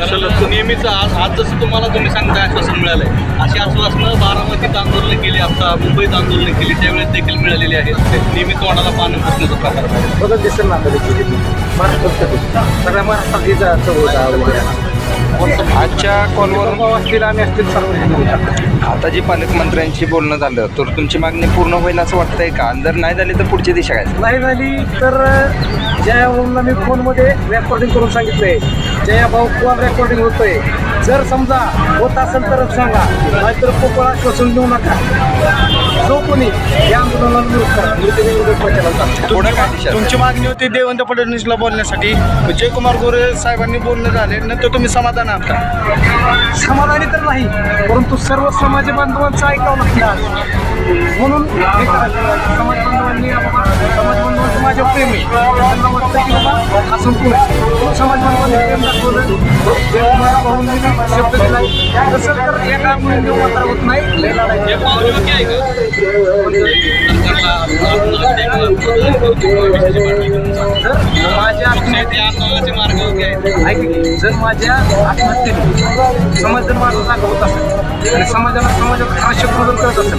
नेहमीच आज आज जसं तुम्हाला तुम्ही सांगता आश्वासन मिळालंय. अशी आश्वासनं बारामतीत आंदोलन केली आता मुंबईत आंदोलन केली त्यावेळेस देखील मिळालेली आहेत नेहमी तोंडाला पाणी फसण्याचा प्रकार आहे. बदल दिसेल ना आता महाराष्ट्रात सगळ्या महाराष्ट्रात ही आहे. आजच्या कॉलवरून असतील आम्ही असतील सर्व आता जी पालकमंत्र्यांशी बोलणं झालं तर तुमची मागणी पूर्ण होईल असं वाटतंय का? आणि जर नाही झाली तर पुढची दिशा काय? नाही झाली तर ज्या भाऊंना मी फोनमध्ये रेकॉर्डिंग करून सांगितलंय. जया भाऊ कॉल रेकॉर्डिंग होतोय? जर समजा होत असेल तरच सांगा. नाहीतर पोकळ आश्वासन देऊ नका. जो कोणी या आंदोलनाला विरोध करा. काय तुमची मागणी होती देवेंद्र फडणवीसला बोलण्यासाठी. जयकुमार गोरे साहेबांनी बोलणं झाले. नंतर तुम्ही समाधान आहात का? समाधानी तर नाही परंतु सर्व समाज बांधवांचं ऐकावं आज. म्हणून. समाज बांधवांनी प्रेमी. आहे वाटतं असं समाज शब्द दिला तसं तर एका मुलीने मात्र होत नाही जर माझ्या मार्ग आहेत जर माझ्या आत्महत्येने समाज जर माझा जागा होत असेल आणि समाजाला समाजात आवश्यक बदल करत असेल